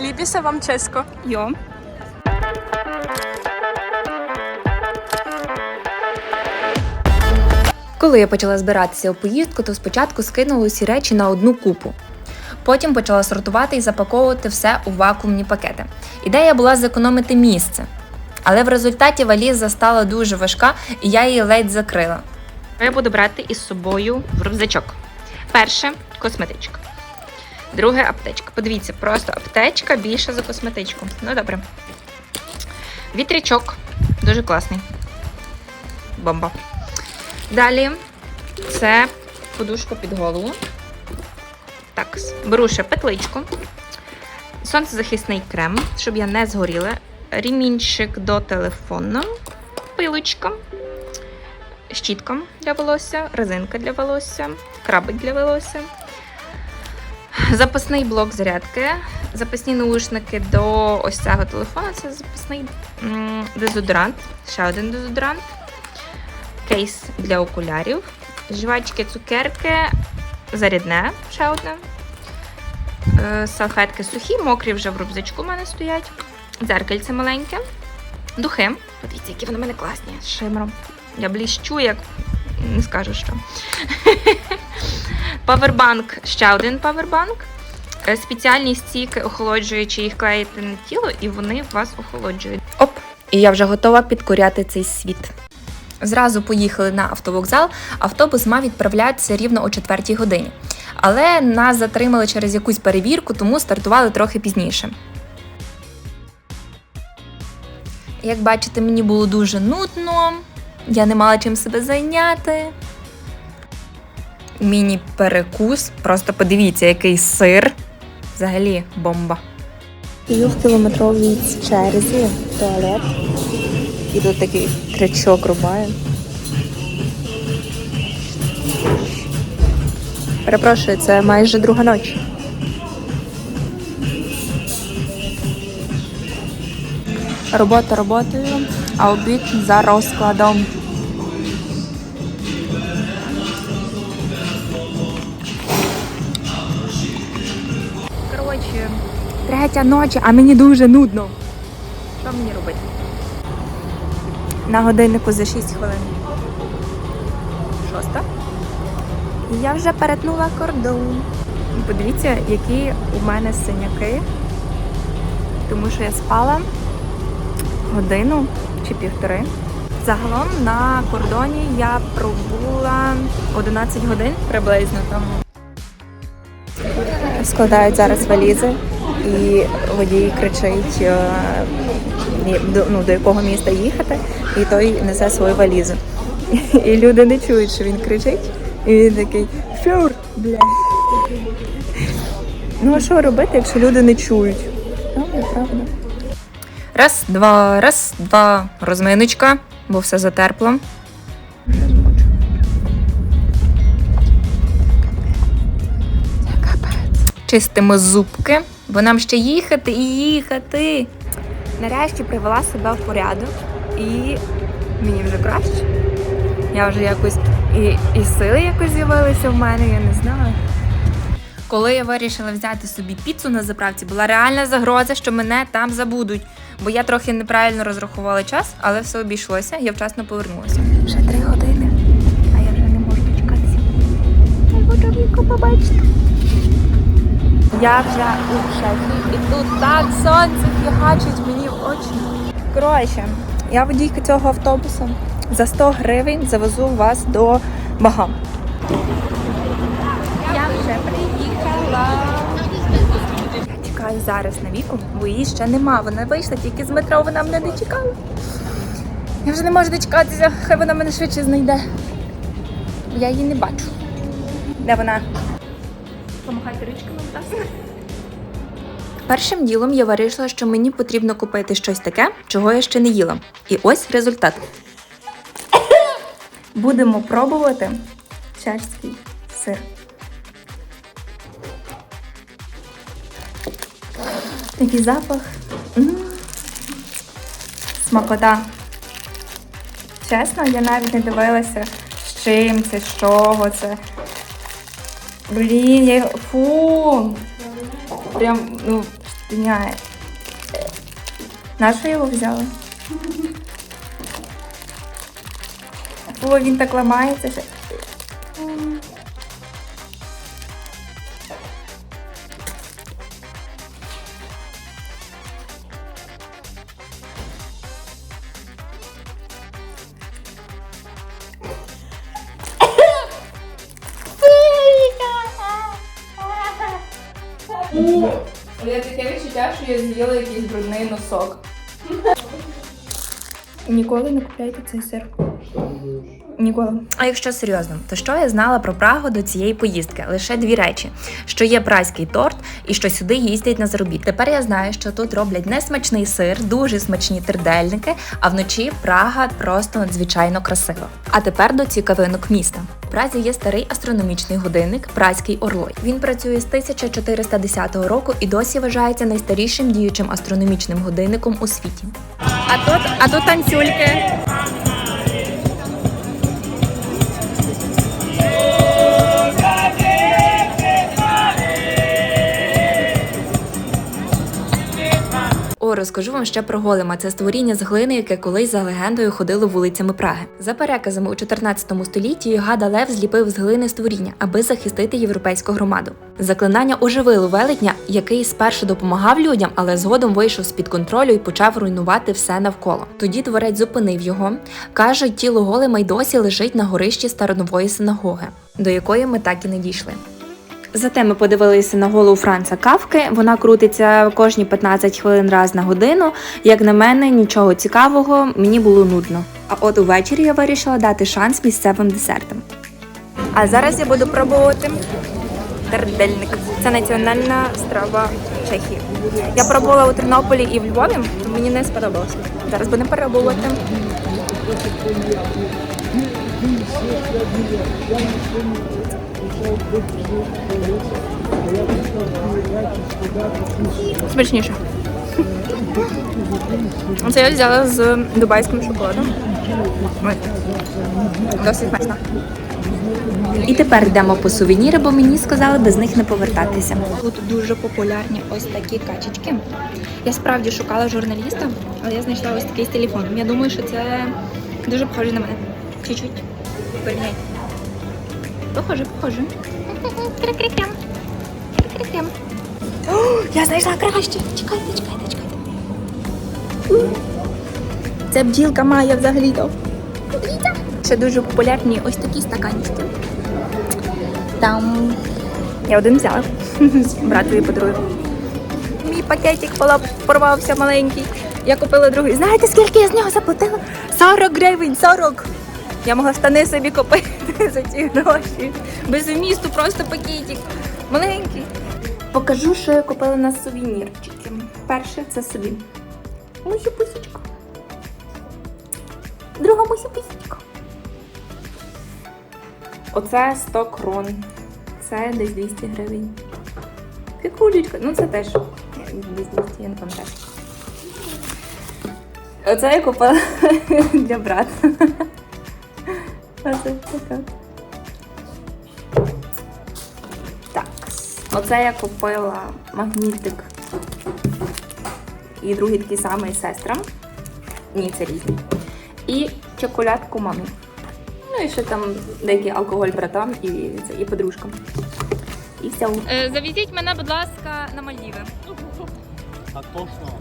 Ліпіся вам чесько. Йо. Коли я почала збиратися у поїздку, то спочатку скинула усі речі на одну купу. Потім почала сортувати і запаковувати все у вакуумні пакети. Ідея була зекономити місце. Але в результаті валіза стала дуже важка, і я її ледь закрила. Я буду брати із собою в рюкзачок. Перше косметичка. Друге аптечка. Подивіться, просто аптечка більша за косметичку. Ну добре. Вітрячок. Дуже класний. Бомба. Далі це подушка під голову. Так, беру ще петличку. Сонцезахисний крем, щоб я не згоріла. Ремінчик до телефону. Пилочка щітка для волосся, резинка для волосся, крабик для волосся, запасний блок зарядки, запасні наушники до ось цього телефону. Це запасний дезодорант, ще один дезодорант, кейс для окулярів, жвачки, цукерки, зарядне, ще одне. Е, Салфетки сухі, мокрі вже в рюкзачку у мене стоять. Дзеркальце маленьке. Духи. Подивіться, які вони в мене класні з шимром. Я бліщу, як не скажу що. Павербанк, ще один павербанк. Е, Спеціальні стійки охолоджуючі, їх клеїти на тіло, і вони вас охолоджують. Оп, і я вже готова підкоряти цей світ. Зразу поїхали на автовокзал. Автобус мав відправлятися рівно о 4 годині. Але нас затримали через якусь перевірку, тому стартували трохи пізніше. Як бачите, мені було дуже нудно, я не мала чим себе зайняти. Міні-перекус. Просто подивіться, який сир. Взагалі бомба. Стою в черзі туалет. І тут такий крючок рубає. Перепрошую, це майже друга ночі. Робота роботою, а обід за розкладом. Третя ночі, а мені дуже нудно. Що мені робити? На годиннику за 6 хвилин. Шоста. І я вже перетнула кордон. Подивіться, які у мене синяки. Тому що я спала годину чи півтори. Загалом на кордоні я пробула 11 годин приблизно тому. Складають зараз валізи, і водій кричить, е, до, ну, до якого міста їхати, і той несе свою валізу. І люди не чують, що він кричить, і він такий фюр, бля. Ну а що робити, якщо люди не чують? Правда, правда. Раз, два, раз, два. Розминочка, бо все затерпло. Чистимо зубки, бо нам ще їхати і їхати. Нарешті привела себе в порядок і мені вже краще. Я вже якось і, і сили якось з'явилися в мене, я не знаю. Коли я вирішила взяти собі піцу на заправці, була реальна загроза, що мене там забудуть. Бо я трохи неправильно розрахувала час, але все обійшлося, я вчасно повернулася. Вже три години, а я вже не можу дочекатися. Я хочу побачити. Я вже у шефі, і тут так сонце фігачить мені в очі. Коротше, я водійка цього автобуса. За 100 гривень завезу вас до Багам. Я вже приїхала. Я чекаю зараз на віку, бо її ще нема. Вона вийшла тільки з метро, вона мене не чекала. Я вже не можу дочекатися, хай вона мене швидше знайде. Я її не бачу. Де вона? Помахайте ручками, будь ласка. Першим ділом я вирішила, що мені потрібно купити щось таке, чого я ще не їла. І ось результат. Будемо пробувати чешський сир. Який запах. М. Смакота. Чесно, я навіть не дивилася, з чим це, з чого це. Блін, я... Фу! Прям, ну, спиняє. Нащо його взяла? Фу, він так ламається. Ще. Я таке відчуття, що я з'їла якийсь брудний носок. Ніколи не купляйте цей сир. Ніколи. А якщо серйозно, то що я знала про Прагу до цієї поїздки? Лише дві речі: що є празький торт і що сюди їздять на заробіт. Тепер я знаю, що тут роблять несмачний сир, дуже смачні тердельники, а вночі Прага просто надзвичайно красива. А тепер до цікавинок міста. Празі є старий астрономічний годинник Празький Орлой. Він працює з 1410 року і досі вважається найстарішим діючим астрономічним годинником у світі. А тут, а тут танцюльки. О, розкажу вам ще про голема. Це створіння з глини, яке колись за легендою ходило вулицями Праги. За переказами у 14 столітті Йогада Лев зліпив з глини створіння, аби захистити європейську громаду. Заклинання оживило велетня, який спершу допомагав людям, але згодом вийшов з під контролю і почав руйнувати все навколо. Тоді творець зупинив його. каже, тіло голема й досі лежить на горищі старонової синагоги, до якої ми так і не дійшли. Зате ми подивилися на голову Франца Кавки. Вона крутиться кожні 15 хвилин раз на годину. Як на мене, нічого цікавого, мені було нудно. А от увечері я вирішила дати шанс місцевим десертам. А зараз я буду пробувати тердельник. Це національна страва Чехії. Я пробувала у Тернополі і в Львові, мені не сподобалося. Зараз будемо пробувати. Смачніше. Це я взяла з дубайським шоколадом. Ой. Досить смачно. І тепер йдемо по сувеніри, бо мені сказали без них не повертатися. Тут дуже популярні ось такі качечки. Я справді шукала журналіста, але я знайшла ось такий з телефоном. Я думаю, що це дуже похоже на мене. Чуть-чуть. Порівняй. Похоже, похоже. Кря-кря-крям. Кря-кря-крям. Я знайшла краще. Чекайте, чекайте, чекайте. Це бджілка має взагалі-то. Ще дуже популярні ось такі стаканчики. Там я один взяла. Братові подарую. Мій пакетик порвався маленький. Я купила другий. Знаєте, скільки я з нього заплатила? 40 гривень, 40. Я могла штани собі купити за ці гроші. Без вмісту просто пакетик. Маленький. Покажу, що я купила на сувенірчики. Перше це собі. Мусю пусічка. Друга мусю пусічка. Оце 100 крон. Це десь 200 гривень. Пікулечка, ну це теж десь 200, я не пам'ятаю. Оце я купила для брата. Оце така. Так. Оце я купила магнітик. І другий такий самий сестрам. Ні, це різні. І чоколадку мамі. Ну і ще там деякий алкоголь братам і, це, і подружкам. І все. Завізіть мене, будь ласка, на Мальдіви. Так точно.